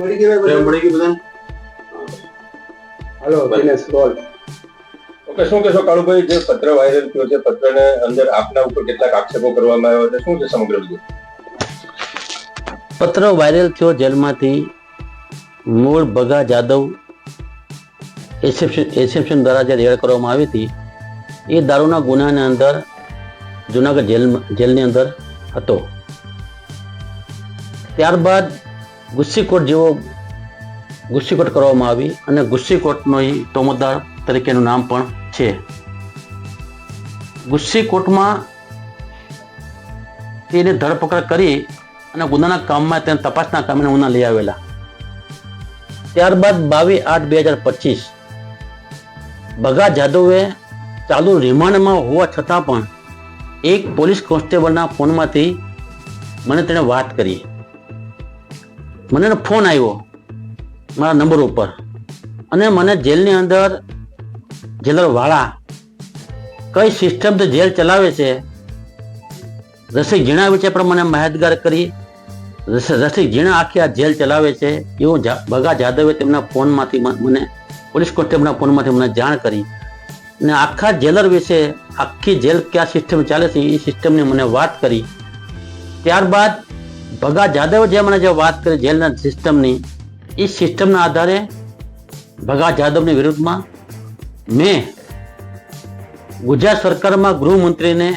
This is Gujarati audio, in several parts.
મળી ગઈ પ્રેમ મળી ગઈ બધાને? હાલો દિનેશ બોલ. ઓકે શું કહેશો કાળુભાઈ જે પત્ર વાયરલ થયો છે પત્રને અંદર આપના ઉપર કેટલાક આક્ષેપો કરવામાં આવ્યા છે શું છે સમગ્ર વિગત પત્ર વાયરલ થયો જેલમાંથી મૂળ ભગા જાદવ એસેપ્શન એસેપ્શન દ્વારા જે રેડ કરવામાં આવી હતી એ દારૂના ગુનાની અંદર જુનાગઢ જેલ જેલની અંદર હતો. ત્યારબાદ ગુસ્સીકોટ જેવો ગુસ્સીકોટ કરવામાં આવી અને ગુસ્સીકોટનો તોમતદાર તરીકેનું નામ પણ છે. ગુસ્સીકોટમાં તેને ધરપકડ કરી અને ગુનાના કામમાં તેને તપાસના કામે ઉના લઈ આવેલા. ત્યારબાદ બાવીસ આઠ બે હજાર પચીસ બગા જાદવે ચાલુ રિમાન્ડમાં હોવા છતાં પણ એક પોલીસ કોન્સ્ટેબલના ફોનમાંથી મને તેણે વાત કરી. મને ફોન આવ્યો મારા નંબર ઉપર. અને મને જેલની અંદર જેલર વાળા કઈ સિસ્ટમથી જેલ ચલાવે છે, રસિક ઝીણા વિશે પણ મને માહિતગાર કરી, રસ- ઝીણા આખી આ જેલ ચલાવે છે, એવું બગા જાદવે તેમના ફોનમાંથી મને, પોલીસ કોન્સ્ટેબલના ફોનમાંથી મને જાણ કરી. ને આખા જેલર વિશે, આખી જેલ કયા સિસ્ટમ ચાલે છે, એ સિસ્ટમની મને વાત કરી. ત્યારબાદ ભગા જાદવ જે મને જે વાત કરી જેલના સિસ્ટમની એ સિસ્ટમના આધારે ભગા જાદવની વિરુદ્ધમાં મેં ગુજરાત સરકારમાં ગૃહમંત્રીને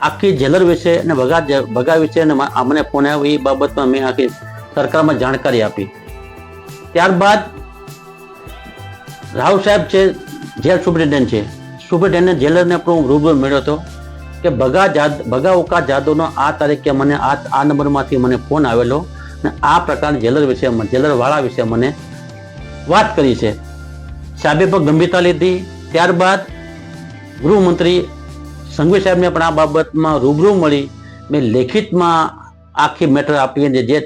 આખી જેલર વિશે અને ભગા ભગા વિશે અને મને ફોન આવ્યો, એ બાબતમાં મેં આખી સરકારમાં જાણકારી આપી. ત્યારબાદ રાવ સાહેબ છે, જેલ સુપ્રિન્ટેન્ડન્ટ છે. સુપ્રિન્ટેન્ડન્ટ જેલરને પણ હું રૂબરૂ મળ્યો હતો. કે ભગા જાદ ભગા ઓકા જાદવનો આ તારીખે મને આ આ નંબરમાંથી મને ફોન આવેલો અને આ પ્રકારની જેલર વિશે જેલર વાળા વિશે મને વાત કરી છે. સાહેબે પણ ગંભીરતા લીધી. ત્યારબાદ ગૃહમંત્રી સંઘવી સાહેબને પણ આ બાબતમાં રૂબરૂ મળી. મેં લેખિતમાં આખી મેટર આપી અને જે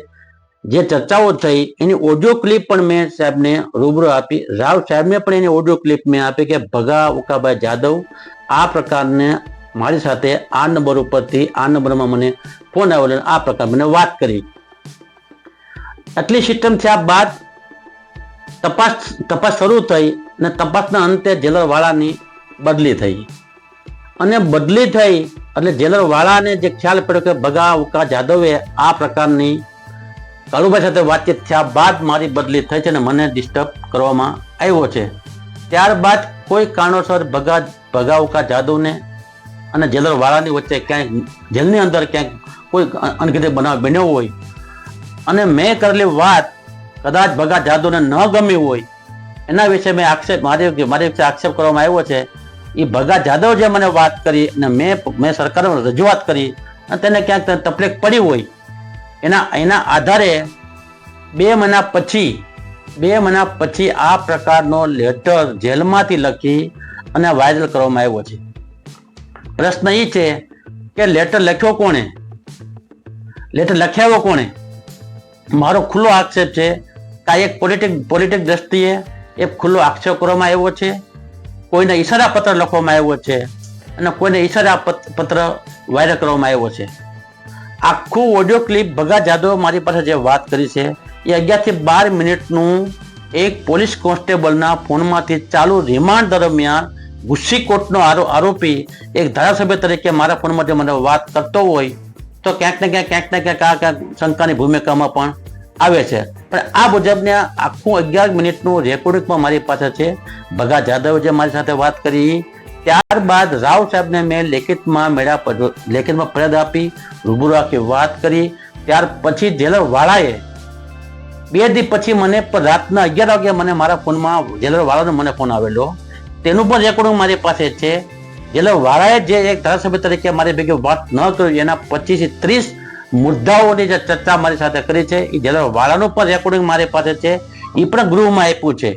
જે ચર્ચાઓ થઈ, એની ઓડિયો ક્લિપ પણ મેં સાહેબને રૂબરૂ આપી. રાવ સાહેબને પણ એની ઓડિયો ક્લિપ મેં આપી કે ભગા ઉકાભાઈ જાદવ આ પ્રકારને મારી સાથે આ નંબર ઉપરથી આ નંબરમાં મને ફોન આવેલો અને આ પ્રકાર મને વાત કરી. આટલી સિસ્ટમ થયા બાદ તપાસ તપાસ શરૂ થઈ અને તપાસના અંતે જેલર વાળાની બદલી થઈ. અને બદલી થઈ એટલે જેલરવાળાને જે ખ્યાલ પડ્યો કે ભગા ઉકા જાદવે આ પ્રકારની કાળુભાઈ સાથે વાતચીત થયા બાદ મારી બદલી થઈ છે અને મને ડિસ્ટર્બ કરવામાં આવ્યો છે. ત્યારબાદ કોઈ કારણોસર ભગા ભગાઉકા જાદવને અને જેલર વાળાની વચ્ચે ક્યાંક જેલની અંદર ક્યાંક કોઈ અનગતિ બનાવ બન્યો હોય. અને મેં કરેલી વાત કદાચ ભગા જાદવને ન ગમી હોય, એના વિશે મેં આક્ષેપ, મારી મારી વિશે આક્ષેપ કરવામાં આવ્યો છે. એ ભગા જાદવ જે મને વાત કરી અને મેં મેં સરકારમાં રજૂઆત કરી અને તેને ક્યાંક તકલીફ પડી હોય. એના એના આધારે બે મહિના પછી, બે મહિના પછી આ પ્રકારનો લેટર જેલમાંથી લખી અને વાયરલ કરવામાં આવ્યો છે. પ્રશ્ન એ છે કે લેટર લખ્યો કોણે? લેટર લખ્યાવ્યો કોણે? મારો ખુલ્લો આક્ષેપ છે કે આ એક પોલિટિક પોલિટિક દ્રષ્ટિએ એક ખુલ્લો આક્ષેપ કરવામાં આવ્યો છે. કોઈને ઈશારા પત્ર લખવામાં આવ્યો છે અને કોઈને ઈશારા પત- પત્ર વાયરલ કરવામાં આવ્યો છે. આખું ઓડિયો ક્લિપ ભગા જાદવ મારી પાસે જે વાત કરી છે, એ અગિયારથી બાર મિનિટનું એક પોલીસ કોન્સ્ટેબલના ફોનમાંથી ચાલુ રિમાન્ડ દરમિયાન ગુસ્સીકોટનો આરો આરોપી એક ધારાસભ્ય તરીકે મારા ફોનમાંથી મને વાત કરતો હોય તો ક્યાંક ને ક્યાંક ક્યાંક ને ક્યાંક આ ક્યાંક શંકાની ભૂમિકામાં પણ આવે છે. પણ આ મુજબને આખું અગિયાર મિનિટનું રેકોર્ડિંગ પણ મારી પાસે છે. ભગા જાદવે જે મારી સાથે વાત કરી, ત્યારબાદ રાવ સાહેબને મેં લેખિતમાં મેળા લેખિતમાં ફરિયાદ આપી, રૂબરૂ આખી વાત કરી. ત્યાર પછી જેલર વાળાએ બે દી પછી મને રાતના અગિયાર વાગે મને મારા ફોનમાં જેલર વાળાનો મને ફોન આવેલો. તેનું પણ રેકોર્ડિંગ મારી પાસે છે. એટલે વાળાએ જે એક ધારાસભ્ય તરીકે મારી ભેગી વાત ન કરી, એના પચીસ ત્રીસ મુદ્દાઓની જે ચર્ચા મારી સાથે કરી છે. એ જેલર વાળાનું પણ રેકોર્ડિંગ મારી પાસે છે એ પણ ગૃહમાં આપ્યું છે.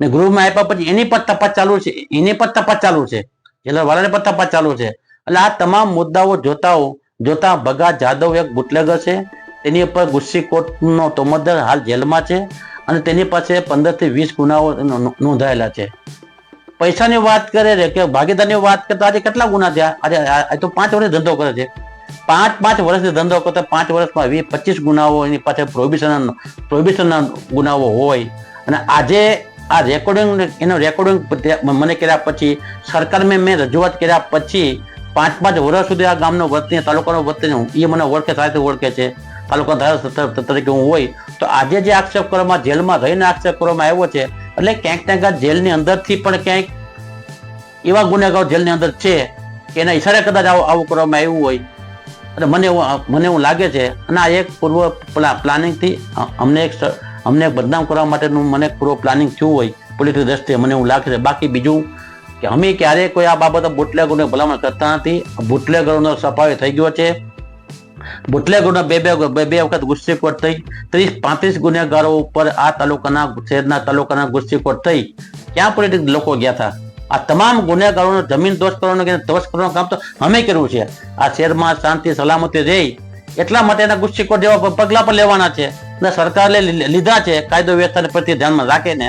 ને ગૃહમાં આપ્યા પછી એની પણ તપાસ ચાલુ છે. એની પણ તપાસ ચાલુ છે. જેલર વાળાની પણ તપાસ ચાલુ છે. એટલે આ તમામ મુદ્દાઓ જોતા જોતા ભગા જાદવ એક બુટલેગર છે. તેની ઉપર ગુસ્સી કોર્ટનો તોમતદાર હાલ જેલમાં છે. અને તેની પાસે પંદરથી વીસ ગુનાઓ નોંધાયેલા છે. પૈસાની વાત કરે છે કે ભાગીદારની વાત કરતા આજે કેટલા ગુના થયા? આજે આ આ તો પાંચ વર્ષ ધંધો કરે છે. પાંચ પાંચ વર્ષથી ધંધો કરતા પાંચ વર્ષમાં વીસ પચીસ ગુનાઓ એની પાસે પ્રોહિબિશન પ્રોહિબિશનના ગુનાઓ હોય. અને આજે આ રેકોર્ડિંગ એનો રેકોર્ડિંગ મને કર્યા પછી, સરકાર મેં રજૂઆત કર્યા પછી, પાંચ પાંચ વર્ષ સુધી આ ગામનો વતની તાલુકાનો વતની એ મને ઓળખે થાય ઓળખે છે. તાલુકા ધારાસભ્ય તરીકે હું હોય. તો આજે જે આક્ષેપ કરવામાં, જેલમાં રહીને આક્ષેપ કરવામાં આવ્યો છે એટલે ક્યાંક ક્યાંક આ જેલની અંદરથી પણ ક્યાંક એવા ગુનેગારો જેલની અંદર છે કે એના ઈશારે કદાચ આવું કરવામાં આવ્યું હોય. અને મને મને એવું લાગે છે, અને આ એક પૂર્વ પ્લાનિંગથી અમને એક અમને બદનામ કરવા માટેનું મને પૂર્વ પ્લાનિંગ થયું હોય પોલિટિકલ દ્રષ્ટિએ મને એવું લાગે છે. બાકી બીજું કે અમે ક્યારેય કોઈ આ બાબતે બુટલેગરોને ભલામણ કરતા નથી. બુટલેગરોનો સફાવે થઈ ગયો છે. બુટલેગરોના બે બે બે વખત ગુસ્સીખોટ થઈ, ત્રીસ, પાંત્રીસ ગુનેગારો ઉપર આ તાલુકાના શહેરના તાલુકાના ગુસ્સીખોટ થઈ. ક્યાં પોલિટિક લોકો ગયા હતા આ તમામ ગુનેગારોનો જમીન દોષ કરવાનો દોષ કરવાનું કામ તો અમે કર્યું છે. આ શહેરમાં શાંતિ, સલામતી રહે. એટલા માટે એના ગુસ્સીખોટ જેવા પગલા પણ લેવાના છે અને સરકારે લીધા છે કાયદો વ્યવસ્થાને પ્રત્યે ધ્યાનમાં રાખીને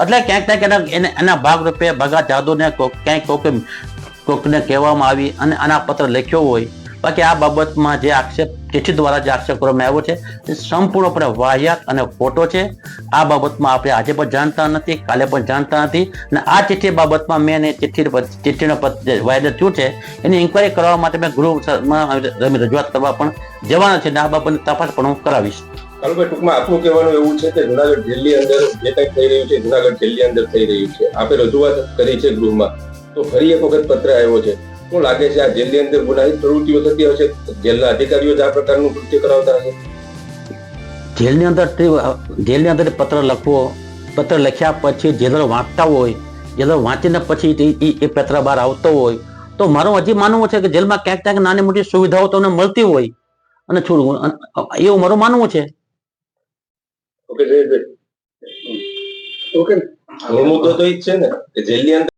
એટલે ક્યાંક ક્યાંક એના ભાગરૂપે ભગા જાદુને ક્યાંક કોઈકને કોકને કહેવામાં આવી અને આના પત્ર લખ્યો હોય બાકી આ બાબતમાં જે આક્ષેપ ચિઠ્ઠી દ્વારા જે આક્ષેપ કરવામાં આવ્યો છે, એ સંપૂર્ણપણે વાહિયાત અને ખોટો છે. આ બાબતમાં આપણે આજે પણ જાણતા નથી, કાલે પણ જાણતા નથી. અને આ ચિઠ્ઠી બાબતમાં મેં એને ચિઠ્ઠી ચિઠ્ઠીનો વાયદો થયું છે, એની ઇન્કવાયરી કરવા માટે મેં ગૃહમાં રજૂઆત કરવા પણ જવાના છે. અને આ બાબતની તપાસ પણ હું કરાવીશ. કાળુભાઈ ટૂંકમાં આપનું કહેવાનું એવું છે કે જુનાગઢ દિલ્હી અંદર જે કંઈ થઈ રહ્યું છે, જુનાગઢ દિલ્હી અંદર થઈ રહ્યું છે. આપે રજૂઆત કરી છે ગૃહમાં. તો ફરી એક વખત પત્ર આવ્યો છે. શું લાગે છે આ જેલની અંદર ગુનાહિત પ્રવૃત્તિઓ થતી હશે જેલના અધિકારીઓ જ આ પ્રકારનું કૃત્ય કરાવતા હશે? જેલની અંદર જેલની અંદર પત્ર લખવો પત્ર લખ્યા પછી જેલર વાંચતા હોય જેલર વાંચીને પછી એ એ પત્ર બહાર આવતો હોય તો મારું હજી માનવું છે કે જેલમાં ક્યાંક ક્યાંક નાની મોટી સુવિધાઓ તમને મળતી હોય. અને છોડવું એવું મારું માનવું છે. Okay okay. મુદ્દો તો એ જ છે ને કે જેલની અંદર